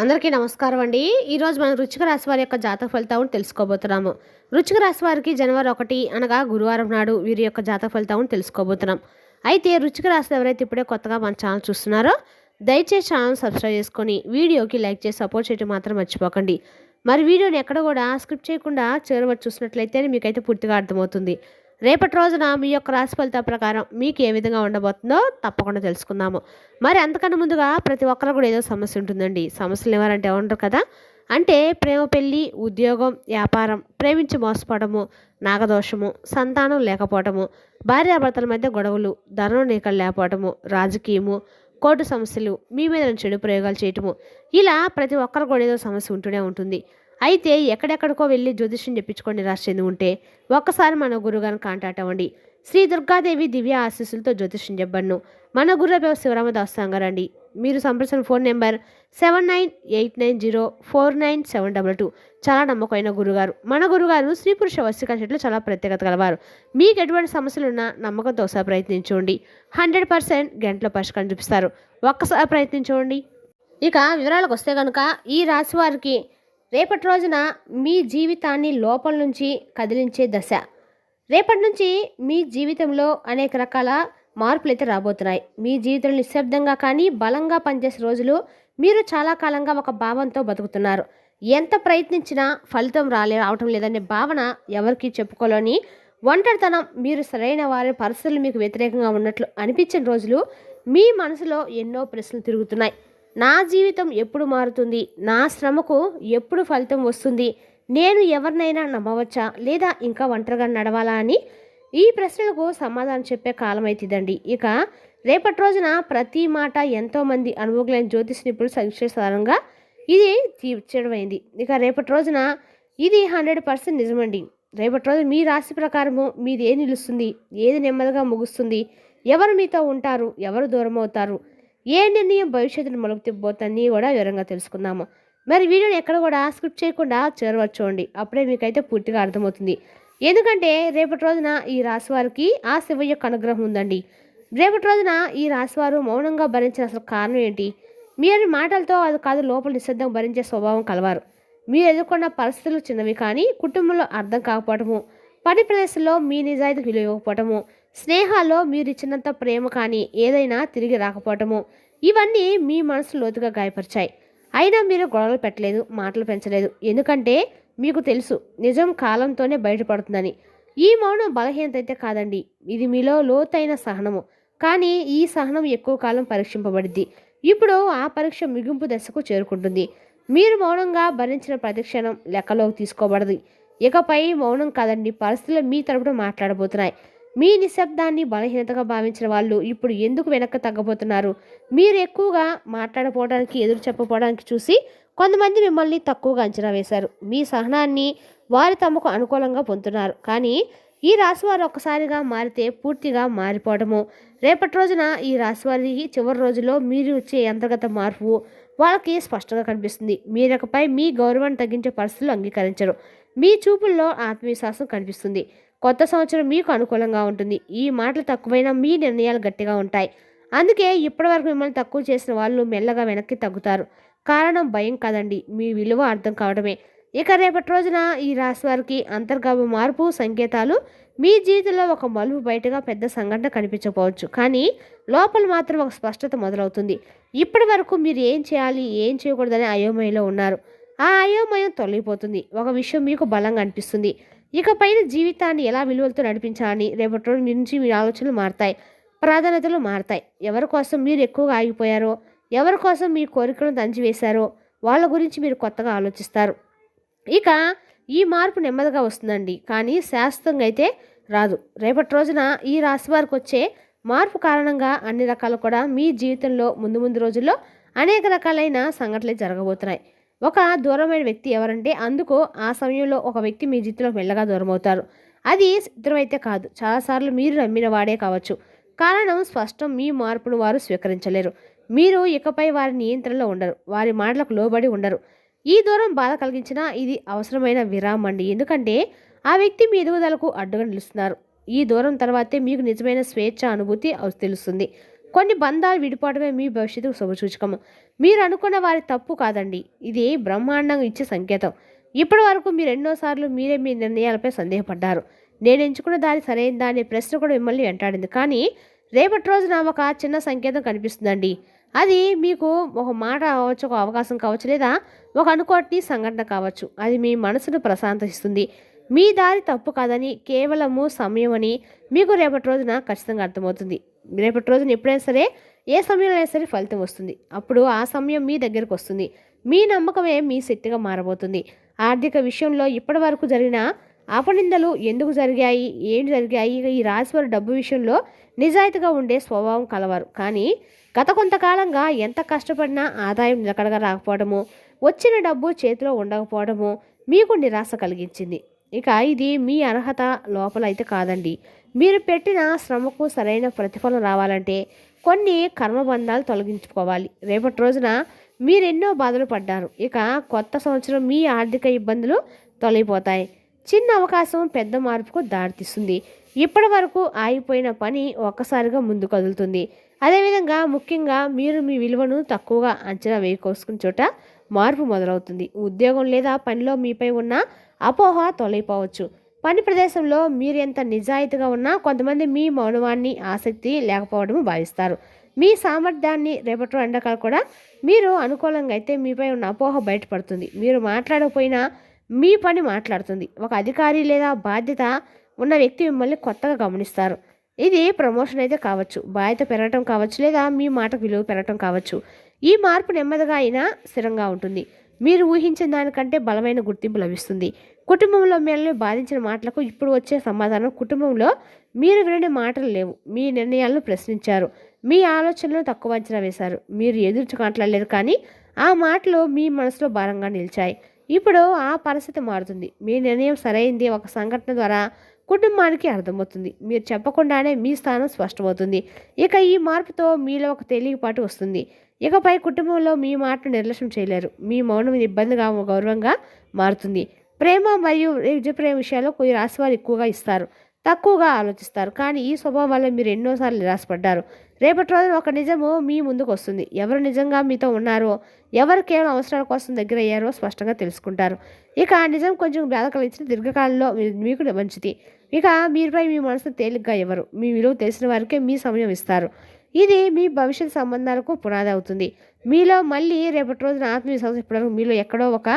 అందరికీ నమస్కారం అండి. ఈరోజు మనం రుచిక రాశి వారి యొక్క జాతక ఫలితాలను తెలుసుకోబోతున్నాము. రుచిక రాశి వారికి జనవరి ఒకటి అనగా గురువారం నాడు వీరి యొక్క జాతక ఫలితాలను తెలుసుకోబోతున్నాం. అయితే రుచిక రాశి ఎవరైతే ఇప్పుడే కొత్తగా మన ఛానల్ చూస్తున్నారో దయచేసి ఛానల్ సబ్స్క్రైబ్ చేసుకొని వీడియోకి లైక్ చేసి సపోర్ట్ చేయడం మాత్రం మర్చిపోకండి. మరి వీడియోని ఎక్కడ కూడా స్క్రిప్ట్ చేయకుండా చివరి చూసినట్లయితే మీకైతే పూర్తిగా అర్థమవుతుంది. రేపటి రోజున మీ యొక్క రాశి ఫలితం ప్రకారం మీకు ఏ విధంగా ఉండబోతుందో తప్పకుండా తెలుసుకుందాము. మరి అంతకన్నా ముందుగా ప్రతి ఒక్కరు కూడా ఏదో సమస్య ఉంటుందండి. సమస్యలు ఎవరంటే ఉండరు కదా? అంటే ప్రేమ పెళ్ళి ఉద్యోగం వ్యాపారం ప్రేమించి మోసపోవడము నాగదోషము సంతానం లేకపోవటము భార్యాభర్తల మధ్య గొడవలు ధనం నీకలు లేకపోవటము రాజకీయము కోర్టు సమస్యలు మీ మీద చెడు ప్రయోగాలు చేయటము ఇలా ప్రతి ఒక్కరు కూడా ఏదో సమస్య ఉంటూనే ఉంటుంది. అయితే ఎక్కడెక్కడికో వెళ్ళి జ్యోతిష్యం చెప్పించుకోండి రాశి చెంది ఉంటే ఒక్కసారి మన గురుగారిని కాంటాక్ట్ అవ్వండి. శ్రీ దుర్గాదేవి దివ్య ఆశీస్సులతో జ్యోతిష్యం చెప్పబడును. మన గురువు శివరామదాస్ సంగారండి. మీరు సంప్రదించిన phone number seven nine eight nine zero four nine seven double two. చాలా నమ్మకమైన గురుగారు మన గురుగారు స్త్రీ పురుష వస్తిక చెట్లు చాలా ప్రత్యేకత కలవారు మీకు ఎటువంటి సమస్యలు ఉన్నా నమ్మకంతో ఒకసారి ప్రయత్నించండి. హండ్రెడ్ పర్సెంట్ గంటలో పరిష్కారం చూపిస్తారు. ఒక్కసారి ప్రయత్నించండి. ఇక వివరాలకు వస్తే కనుక ఈ రాశి వారికి రేపటి రోజున మీ జీవితాన్ని లోపల నుంచి కదిలించే దశ. రేపటి నుంచి మీ జీవితంలో అనేక రకాల మార్పులు అయితే రాబోతున్నాయి. మీ జీవితంలో నిశ్శబ్దంగా కానీ బలంగా పనిచేసే రోజులు మీరు చాలా కాలంగా ఒక భావంతో బతుకుతున్నారు. ఎంత ప్రయత్నించినా ఫలితం రాలే రావటం లేదనే భావన ఎవరికి చెప్పుకోలేని ఒంటరితనం మీరు సరైన వారి పరిస్థితులు మీకు వ్యతిరేకంగా ఉన్నట్లు అనిపించిన రోజులు మీ మనసులో ఎన్నో ప్రశ్నలు తిరుగుతున్నాయి. నా జీవితం ఎప్పుడు మారుతుంది? నా శ్రమకు ఎప్పుడు ఫలితం వస్తుంది? నేను ఎవరినైనా నమ్మవచ్చా? లేదా ఇంకా ఒంటరిగా నడవాలా అని? ఈ ప్రశ్నలకు సమాధానం చెప్పే కాలం అవుతుందండి ఇక రేపటి రోజున ప్రతి మాట ఎంతోమంది అనుభవమైన జ్యోతిష్ నిపుణులు సంక్షేసారంగా ఇది తీర్చడమైంది. ఇక రేపటి రోజున ఇది హండ్రెడ్ పర్సెంట్ నిజమండి. రేపటి రోజు మీ రాశి ప్రకారము మీది ఏ నిలుస్తుంది? ఏది నెమ్మదిగా ముగుస్తుంది? ఎవరు మీతో ఉంటారు? ఎవరు దూరం అవుతారు ఏ నిర్ణయం భవిష్యత్తును మలుపు తిప్పబోతుందని కూడా వివరంగా తెలుసుకుందాము. మరి వీడియోని ఎక్కడ కూడా స్క్రిప్ట్ చేయకుండా చేరవచ్చండి అప్పుడే మీకైతే పూర్తిగా అర్థమవుతుంది. ఎందుకంటే రేపటి రోజున ఈ రాశి వారికి ఆ శివ యొక్క అనుగ్రహం ఉందండి. రేపటి రోజున ఈ రాశివారు మౌనంగా భరించిన అసలు కారణం ఏంటి? మీరు మాటలతో అది కాదు లోపల నిశ్శబ్దం భరించే స్వభావం కలవారు. మీరు ఎదుర్కొన్న పరిస్థితులు చిన్నవి కానీ కుటుంబంలో అర్థం కాకపోవటము పని ప్రదేశంలో మీ నిజాయితీ విలువ ఇవ్వకపోవటము స్నేహాల్లో మీరు ఇచ్చినంత ప్రేమ కానీ ఏదైనా తిరిగి రాకపోవటము. ఇవన్నీ మీ మనసు లోతుగా గాయపరిచాయి. అయినా మీరు గొడవలు పెట్టలేదు మాటలు పెంచలేదు. ఎందుకంటే మీకు తెలుసు నిజం కాలంతోనే బయటపడుతుందని. ఈ మౌనం బలహీనత అయితే కాదండి. ఇది మీలో లోతైన సహనము. కానీ ఈ సహనం ఎక్కువ కాలం పరీక్షింపబడింది ఇప్పుడు ఆ పరీక్ష ముగింపు దశకు చేరుకుంటుంది. మీరు మౌనంగా భరించిన ప్రతిక్షణం లెక్కలోకి తీసుకోబడదు. ఇకపై మౌనం కాదండి పరిస్థితులు మీ తరపున మాట్లాడబోతున్నాయి. మీ నిశ్శబ్దాన్ని బలహీనతగా భావించిన వాళ్ళు ఇప్పుడు ఎందుకు వెనక్కి తగ్గబోతున్నారు? మీరు ఎక్కువగా మాట్లాడపోవడానికి ఎదురు చెప్పపోవడానికి చూసి కొంతమంది మిమ్మల్ని తక్కువగా అంచనా వేశారు. మీ సహనాన్ని వారు తమకు అనుకూలంగా పొందుతున్నారు. కానీ ఈ రాశివారు ఒక్కసారిగా మారితే పూర్తిగా మారిపోవడము. రేపటి రోజున ఈ రాశివారి చివరి రోజులో మీరు వచ్చే అంతర్గత మార్పు వాళ్ళకి స్పష్టంగా కనిపిస్తుంది. మీరకపై మీ గౌరవాన్ని తగ్గించే పరిస్థితులు అంగీకరించరు. మీ చూపుల్లో ఆత్మవిశ్వాసం కనిపిస్తుంది. కొత్త సంవత్సరం మీకు అనుకూలంగా ఉంటుంది. ఈ మాటలు తక్కువైనా మీ నిర్ణయాలు గట్టిగా ఉంటాయి. అందుకే ఇప్పటివరకు మిమ్మల్ని తక్కువ చేసిన వాళ్ళు మెల్లగా వెనక్కి తగ్గుతారు. కారణం భయం కాదండి. మీ విలువ అర్థం కావడమే. ఇక రేపటి రోజున ఈ రాశి వారికి అంతర్గామ మార్పు సంకేతాలు మీ జీవితంలో ఒక మలుపు బయటగా పెద్ద సంఘటన కనిపించకపోవచ్చు. కానీ లోపల మాత్రం ఒక స్పష్టత మొదలవుతుంది. ఇప్పటి వరకు మీరు ఏం చేయాలి ఏం చేయకూడదని అయోమయంలో ఉన్నారు. ఆ అయోమయం తొలగిపోతుంది. ఒక విషయం మీకు బలంగా అనిపిస్తుంది. ఇకపైన జీవితాన్ని ఎలా విలువలతో నడిపించాలని రేపటి రోజు మీ నుంచి మీ ఆలోచనలు మారుతాయి ప్రాధాన్యతలు మారుతాయి. ఎవరి కోసం మీరు ఎక్కువగా ఆగిపోయారో ఎవరి కోసం మీ కోరికలను దంచివేశారో వాళ్ళ గురించి మీరు కొత్తగా ఆలోచిస్తారు. ఇక ఈ మార్పు నెమ్మదిగా వస్తుందండి. కానీ శాశ్వతంగా అయితే రాదు. రేపటి రోజున ఈ రాశి వారికి వచ్చే మార్పు కారణంగా అన్ని రకాలు కూడా మీ జీవితంలో ముందు ముందు రోజుల్లో అనేక రకాలైన సంఘటనలు జరగబోతున్నాయి. ఒక దూరమైన వ్యక్తి ఎవరంటే అందుకు ఆ సమయంలో ఒక వ్యక్తి మీ జీవితంలో మెల్లగా దూరం అవుతారు అది సిద్ధమైతే కాదు. చాలాసార్లు మీరు నమ్మిన వాడే కావచ్చు. కారణం స్పష్టం మీ మార్పును వారు స్వీకరించలేరు. మీరు ఇకపై వారి నియంత్రణలో ఉండరు. వారి మాటలకు లోబడి ఉండరు. ఈ దూరం బాధ కలిగించినా ఇది అవసరమైన విరామం అండి. ఎందుకంటే ఆ వ్యక్తి మీ ఎదుగుదలకు అడ్డుగా నిలుస్తున్నారు. ఈ దూరం తర్వాతే మీకు నిజమైన స్వేచ్ఛ అనుభూతి తెలుస్తుంది. కొన్ని బంధాలు విడిపోవడమే మీ భవిష్యత్తుకు శుభసూచకము. మీరు అనుకున్న వారి తప్పు కాదండి. ఇది బ్రహ్మాండంగా ఇచ్చే సంకేతం. ఇప్పటి వరకు మీరు ఎన్నోసార్లు మీరే మీ నిర్ణయాలపై సందేహపడ్డారు. నేను ఎంచుకున్న దారి సరైనదా అనే ప్రశ్న కూడా మిమ్మల్ని వెంటాడింది. కానీ రేపటి రోజున ఒక చిన్న సంకేతం కనిపిస్తుందండి. అది మీకు ఒక మాట కావచ్చు ఒక అవకాశం కావచ్చు లేదా ఒక అనుకోటి సంఘటన కావచ్చు. అది మీ మనసును ప్రశాంతిస్తుంది మీ దారి తప్పు కాదని కేవలము సమయం అని మీకు రేపటి రోజున ఖచ్చితంగా అర్థమవుతుంది. రేపటి రోజున ఎప్పుడైనా సరే ఏ సమయంలో అయినా సరే ఫలితం వస్తుంది. అప్పుడు ఆ సమయం మీ దగ్గరకు వస్తుంది. మీ నమ్మకమే మీ శక్తిగా మారబోతుంది. ఆర్థిక విషయంలో ఇప్పటి వరకు జరిగిన అపనిందలు ఎందుకు జరిగాయి? ఏం జరిగాయి? ఈ రాశివారు డబ్బు విషయంలో నిజాయితీగా ఉండే స్వభావం కలవారు. కానీ గత కొంతకాలంగా ఎంత కష్టపడినా ఆదాయం నిలకడగా రాకపోవడము వచ్చిన డబ్బు చేతిలో ఉండకపోవడము మీకు నిరాశ కలిగించింది. ఇక ఇది మీ అర్హత లోపల అయితే కాదండి. మీరు పెట్టిన శ్రమకు సరైన ప్రతిఫలం రావాలంటే కొన్ని కర్మబంధాలు తొలగించుకోవాలి. రేపటి రోజున మీరెన్నో బాధలు పడ్డారు. ఇక కొత్త సంవత్సరం మీ ఆర్థిక ఇబ్బందులు తొలగిపోతాయి. చిన్న అవకాశం పెద్ద మార్పుకు దారితీస్తుంది. ఇప్పటి వరకు ఆగిపోయిన పని ఒక్కసారిగా ముందు కదులుతుంది అదేవిధంగా ముఖ్యంగా మీరు మీ విలువను తక్కువగా అంచనా వేయకోసుకుని చోట మార్పు మొదలవుతుంది. ఉద్యోగం లేదా పనిలో మీపై ఉన్న అపోహ తొలగిపోవచ్చు. పని ప్రదేశంలో మీరు ఎంత నిజాయితీగా ఉన్నా కొంతమంది మీ మౌనవాన్ని ఆసక్తి లేకపోవడం భావిస్తారు. మీ సామర్థ్యాన్ని రేపటి ఎండకాలు కూడా మీరు అనుకూలంగా అయితే మీపై ఉన్న అపోహ బయటపడుతుంది. మీరు మాట్లాడకపోయినా మీ పని మాట్లాడుతుంది. ఒక అధికారి లేదా బాధ్యత ఉన్న వ్యక్తి మిమ్మల్ని కొత్తగా గమనిస్తారు. ఇది ప్రమోషన్ అయితే కావచ్చు బాధ్యత పెరగటం కావచ్చు లేదా మీ మాటకు విలువ పెరగటం కావచ్చు. ఈ మార్పు నెమ్మదిగా అయినా స్థిరంగా ఉంటుంది. మీరు ఊహించిన దానికంటే బలమైన గుర్తింపు లభిస్తుంది. కుటుంబంలో మిమ్మల్ని బాధించిన మాటలకు ఇప్పుడు వచ్చే సమాధానం కుటుంబంలో మీరు వినని మాటలు లేవు. మీ నిర్ణయాలను ప్రశ్నించారు. మీ ఆలోచనలను తక్కువ అంచనా వేశారు. మీరు ఎదుర్చి మాట్లాడలేరు కానీ ఆ మాటలు మీ మనసులో భారంగా నిలిచాయి. ఇప్పుడు ఆ పరిస్థితి మారుతుంది. మీ నిర్ణయం సరైంది. ఒక సంఘటన ద్వారా కుటుంబానికి అర్థమవుతుంది. మీరు చెప్పకుండానే మీ స్థానం స్పష్టమవుతుంది. ఇక ఈ మార్పుతో మీలో ఒక తేలికపాటు వస్తుంది. ఇకపై కుటుంబంలో మీ మాటను నిర్లక్ష్యం చేయలేరు. మీ మౌనం ఇబ్బందిగా గౌరవంగా మారుతుంది. ప్రేమ మరియు నిజప్రేమ విషయాల్లో కొన్ని రాశి వారు ఎక్కువగా ఇస్తారు తక్కువగా ఆలోచిస్తారు. కానీ ఈ స్వభావం వల్ల మీరు ఎన్నోసార్లు నిరాశపడ్డారు. రేపటి రోజున ఒక నిజము మీ ముందుకు వస్తుంది. ఎవరు నిజంగా మీతో ఉన్నారో ఎవరు కేవలం అవసరాల కోసం దగ్గర అయ్యారో స్పష్టంగా తెలుసుకుంటారు. ఇక ఆ నిజం కొంచెం బాధ కలిగించిన దీర్ఘకాలంలో మీకు మంచిది. ఇక మీపై మీ మనసు తేలిగ్గా ఎవరు? మీ విలువ తెలిసిన వారికే మీ సమయం ఇస్తారు. ఇది మీ భవిష్యత్ సంబంధాలకు పునాది అవుతుంది. మీలో మళ్ళీ రేపటి రోజున ఆత్మవిశ్వాసం ఇప్పటివరకు మీలో ఎక్కడో ఒక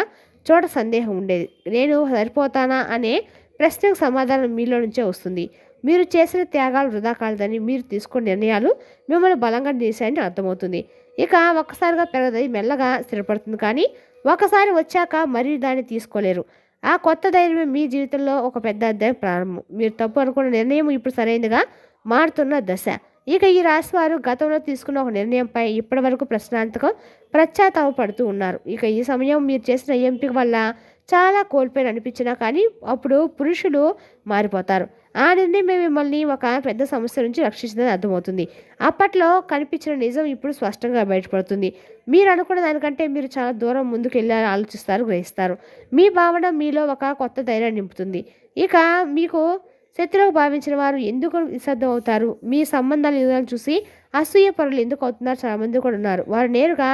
చోట సందేహం ఉండేది. నేను సరిపోతానా అనే ప్రశ్నకు సమాధానం మీలో నుంచే వస్తుంది. మీరు చేసిన త్యాగాలు వృధా కాలేదని మీరు తీసుకున్న నిర్ణయాలు మిమ్మల్ని బలంగా చేశాయని అర్థమవుతుంది. ఇక ఒక్కసారిగా పెరగదది మెల్లగా స్థిరపడుతుంది కానీ ఒకసారి వచ్చాక మరీ దాన్ని తీసుకోలేరు. ఆ కొత్త ధైర్యం మీ జీవితంలో ఒక పెద్ద అధ్యాయం ప్రారంభం. మీరు తప్పు అనుకున్న నిర్ణయం ఇప్పుడు సరైనదిగా మారుతున్న దశ. ఇక ఈ రాశి వారు గతంలో తీసుకున్న ఒక నిర్ణయంపై ఇప్పటివరకు ప్రశ్నార్థకం పడుతూ ఉన్నారు. ఇక ఈ సమయం మీరు చేసిన ఎంపిక వల్ల చాలా కోల్పోయిన అనిపించినా కానీ అప్పుడు పురుషులు మారిపోతారు. ఆ నిర్ణయం మిమ్మల్ని ఒక పెద్ద సమస్య నుంచి రక్షించిందని అర్థమవుతుంది. అప్పట్లో కనిపించిన నిజం ఇప్పుడు స్పష్టంగా బయటపడుతుంది. మీరు అనుకున్న దానికంటే మీరు చాలా దూరం ముందుకు వెళ్ళాలని ఆలోచిస్తారు గ్రహిస్తారు. మీ భావన మీలో ఒక కొత్త ధైర్యాన్ని నింపుతుంది. ఇక మీకు శత్రువు భావించిన వారు ఎందుకు నిశ్శబ్దం అవుతారు మీ సంబంధాలు విధాలు చూసి అసూయ పరులు ఎందుకు అవుతున్నారు? చాలా మంది కూడా ఉన్నారు. వారు నేరుగా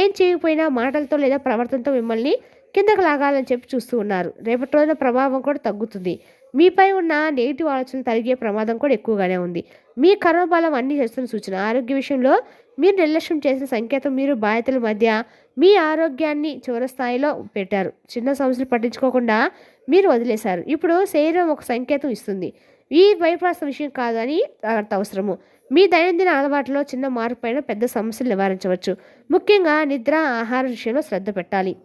ఏం చేయకపోయినా మాటలతో లేదా ప్రవర్తనతో మిమ్మల్ని కిందకు లాగాలని చెప్పి చూస్తూ ఉన్నారు. రేపటి రోజున ప్రభావం కూడా తగ్గుతుంది. మీపై ఉన్న నెగిటివ్ ఆలోచనలు తరిగే ప్రమాదం కూడా ఎక్కువగానే ఉంది. మీ కర్మబలం అన్ని చేస్తున్న సూచన. ఆరోగ్య విషయంలో మీరు నిర్లక్ష్యం చేసిన సంకేతం మీరు బాధ్యతల మధ్య మీ ఆరోగ్యాన్ని చివరి స్థాయిలో పెట్టారు. చిన్న సమస్యలు పట్టించుకోకుండా మీరు వదిలేశారు. ఇప్పుడు శరీరం ఒక సంకేతం ఇస్తుంది. ఈ భయపడాల్సిన విషయం కాదని అంత అవసరము. మీ దైనందిన అలవాట్లో చిన్న మార్పు పైన పెద్ద సమస్యలు నివారించవచ్చు. ముఖ్యంగా నిద్ర ఆహార విషయంలో శ్రద్ధ పెట్టాలి.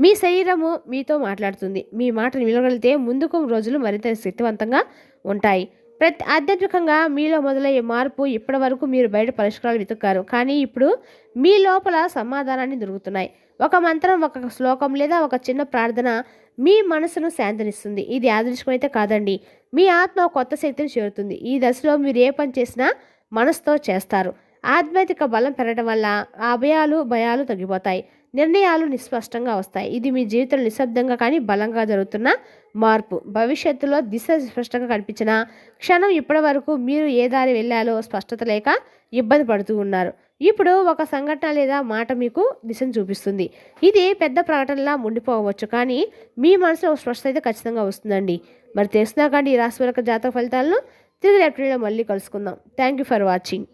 మీ శరీరము మీతో మాట్లాడుతుంది. మీ మాటను వినగలిగితే ముందుకు రోజులు మరింత శక్తివంతంగా ఉంటాయి. ప్రతి ఆధ్యాత్మికంగా మీలో మొదలయ్యే మార్పు ఇప్పటి వరకు మీరు బయట పరిష్కారాలు వెతుక్కారు. కానీ ఇప్పుడు మీ లోపల సమాధానాన్ని దొరుకుతున్నాయి. ఒక మంత్రం ఒక శ్లోకం లేదా ఒక చిన్న ప్రార్థన మీ మనసును శాంతినిస్తుంది. ఇది యాదృష్కమైతే కాదండి. మీ ఆత్మ కొత్త శక్తిని చేరుతుంది. ఈ దశలో మీరు ఏ పని చేసినా మనసుతో చేస్తారు. ఆధ్యాత్మిక బలం పెరగడం వల్ల ఆ భయాలు భయాలు తగ్గిపోతాయి నిర్ణయాలు నిస్పష్టంగా వస్తాయి. ఇది మీ జీవితంలో నిశ్శబ్దంగా కానీ బలంగా జరుగుతున్న మార్పు. భవిష్యత్తులో దిశ స్పష్టంగా కనిపించిన క్షణం ఇప్పటి వరకు మీరు ఏ దారి వెళ్ళాలో స్పష్టత లేక ఇబ్బంది పడుతూ ఉన్నారు. ఇప్పుడు ఒక సంఘటన లేదా మాట మీకు దిశను చూపిస్తుంది. ఇది పెద్ద ప్రకటనలా ఉండిపోవచ్చు కానీ మీ మనసులో ఒక స్పష్టత అయితే ఖచ్చితంగా వస్తుందండి. మరి తెలిసినా కానీ ఈ రాశి యొక్క జాతక ఫలితాలను తిరిగి ఏప్రిల్లో మళ్ళీ కలుసుకుందాం. Thank you for watching